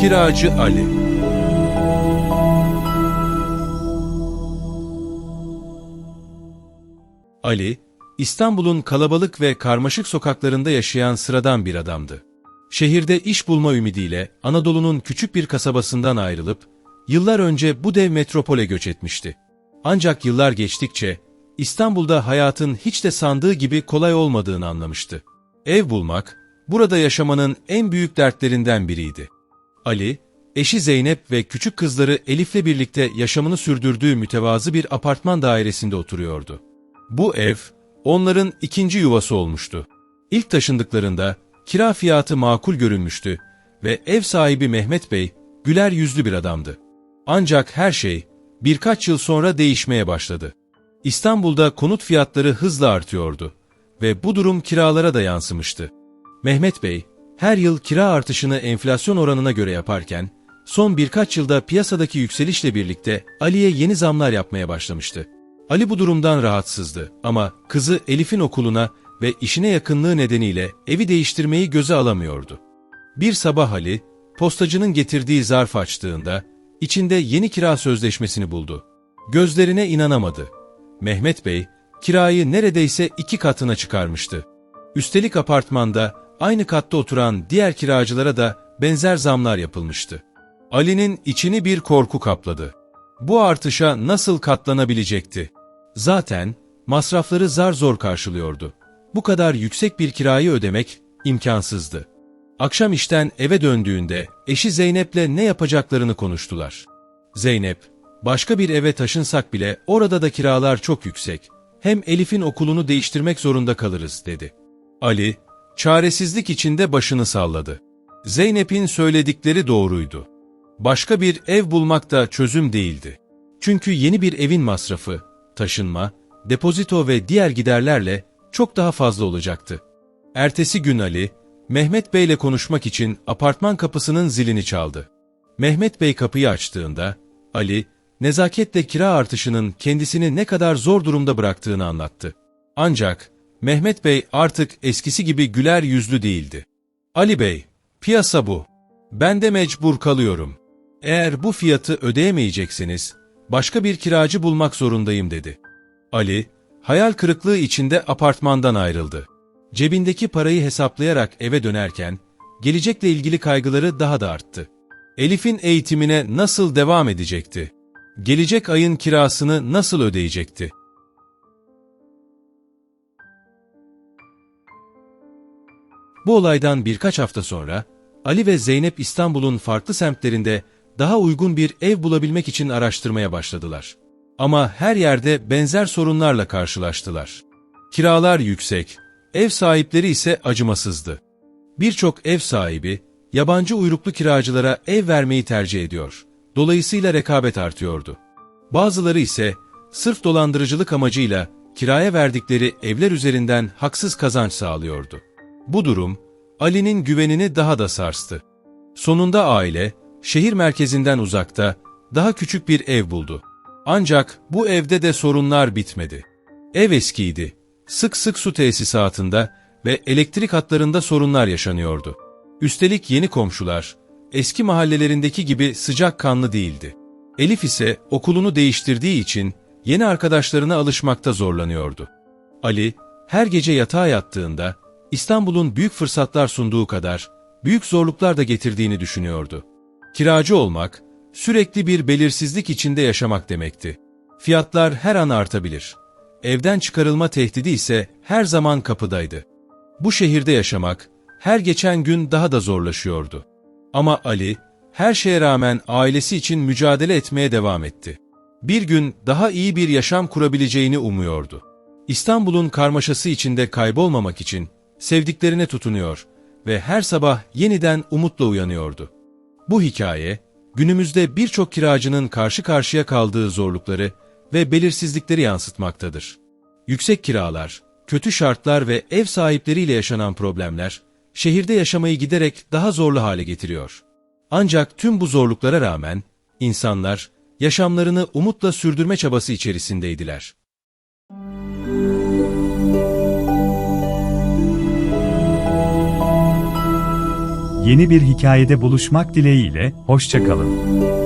Kiracı Ali Ali, İstanbul'un kalabalık ve karmaşık sokaklarında yaşayan sıradan bir adamdı. Şehirde iş bulma ümidiyle Anadolu'nun küçük bir kasabasından ayrılıp, yıllar önce bu dev metropole göç etmişti. Ancak yıllar geçtikçe, İstanbul'da hayatın hiç de sandığı gibi kolay olmadığını anlamıştı. Ev bulmak, burada yaşamanın en büyük dertlerinden biriydi. Ali, eşi Zeynep ve küçük kızları Elif'le birlikte yaşamını sürdürdüğü mütevazı bir apartman dairesinde oturuyordu. Bu ev, onların ikinci yuvası olmuştu. İlk taşındıklarında kira fiyatı makul görünmüştü ve ev sahibi Mehmet Bey güler yüzlü bir adamdı. Ancak her şey birkaç yıl sonra değişmeye başladı. İstanbul'da konut fiyatları hızla artıyordu ve bu durum kiralara da yansımıştı. Mehmet Bey, her yıl kira artışını enflasyon oranına göre yaparken, son birkaç yılda piyasadaki yükselişle birlikte Ali'ye yeni zamlar yapmaya başlamıştı. Ali bu durumdan rahatsızdı ama kızı Elif'in okuluna ve işine yakınlığı nedeniyle evi değiştirmeyi göze alamıyordu. Bir sabah Ali, postacının getirdiği zarf açtığında, içinde yeni kira sözleşmesini buldu. Gözlerine inanamadı. Mehmet Bey, kirayı neredeyse iki katına çıkarmıştı. Üstelik apartmanda aynı katta oturan diğer kiracılara da benzer zamlar yapılmıştı. Ali'nin içini bir korku kapladı. Bu artışa nasıl katlanabilecekti? Zaten masrafları zar zor karşılıyordu. Bu kadar yüksek bir kirayı ödemek imkansızdı. Akşam işten eve döndüğünde eşi Zeynep'le ne yapacaklarını konuştular. Zeynep, başka bir eve taşınsak bile orada da kiralar çok yüksek. Hem Elif'in okulunu değiştirmek zorunda kalırız dedi. Ali, çaresizlik içinde başını salladı. Zeynep'in söyledikleri doğruydu. Başka bir ev bulmak da çözüm değildi. Çünkü yeni bir evin masrafı, taşınma, depozito ve diğer giderlerle çok daha fazla olacaktı. Ertesi gün Ali, Mehmet Bey ile konuşmak için apartman kapısının zilini çaldı. Mehmet Bey kapıyı açtığında, Ali, nezaketle kira artışının kendisini ne kadar zor durumda bıraktığını anlattı. Ancak Mehmet Bey artık eskisi gibi güler yüzlü değildi. Ali Bey, piyasa bu. Ben de mecbur kalıyorum. Eğer bu fiyatı ödeyemeyecekseniz, başka bir kiracı bulmak zorundayım dedi. Ali, hayal kırıklığı içinde apartmandan ayrıldı. Cebindeki parayı hesaplayarak eve dönerken, gelecekle ilgili kaygıları daha da arttı. Elif'in eğitimine nasıl devam edecekti? Gelecek ayın kirasını nasıl ödeyecekti? Bu olaydan birkaç hafta sonra, Ali ve Zeynep İstanbul'un farklı semtlerinde daha uygun bir ev bulabilmek için araştırmaya başladılar. Ama her yerde benzer sorunlarla karşılaştılar. Kiralar yüksek, ev sahipleri ise acımasızdı. Birçok ev sahibi, yabancı uyruklu kiracılara ev vermeyi tercih ediyor. Dolayısıyla rekabet artıyordu. Bazıları ise sırf dolandırıcılık amacıyla kiraya verdikleri evler üzerinden haksız kazanç sağlıyordu. Bu durum, Ali'nin güvenini daha da sarstı. Sonunda aile, şehir merkezinden uzakta, daha küçük bir ev buldu. Ancak bu evde de sorunlar bitmedi. Ev eskiydi. Sık sık su tesisatında ve elektrik hatlarında sorunlar yaşanıyordu. Üstelik yeni komşular, eski mahallelerindeki gibi sıcak kanlı değildi. Elif ise okulunu değiştirdiği için yeni arkadaşlarına alışmakta zorlanıyordu. Ali, her gece yatağa yattığında İstanbul'un büyük fırsatlar sunduğu kadar büyük zorluklar da getirdiğini düşünüyordu. Kiracı olmak, sürekli bir belirsizlik içinde yaşamak demekti. Fiyatlar her an artabilir. Evden çıkarılma tehdidi ise her zaman kapıdaydı. Bu şehirde yaşamak her geçen gün daha da zorlaşıyordu. Ama Ali, her şeye rağmen ailesi için mücadele etmeye devam etti. Bir gün daha iyi bir yaşam kurabileceğini umuyordu. İstanbul'un karmaşası içinde kaybolmamak için sevdiklerine tutunuyor ve her sabah yeniden umutla uyanıyordu. Bu hikaye, günümüzde birçok kiracının karşı karşıya kaldığı zorlukları ve belirsizlikleri yansıtmaktadır. Yüksek kiralar, kötü şartlar ve ev sahipleriyle yaşanan problemler, şehirde yaşamayı giderek daha zorlu hale getiriyor. Ancak tüm bu zorluklara rağmen, insanlar, yaşamlarını umutla sürdürme çabası içerisindeydiler. Yeni bir hikayede buluşmak dileğiyle, hoşçakalın.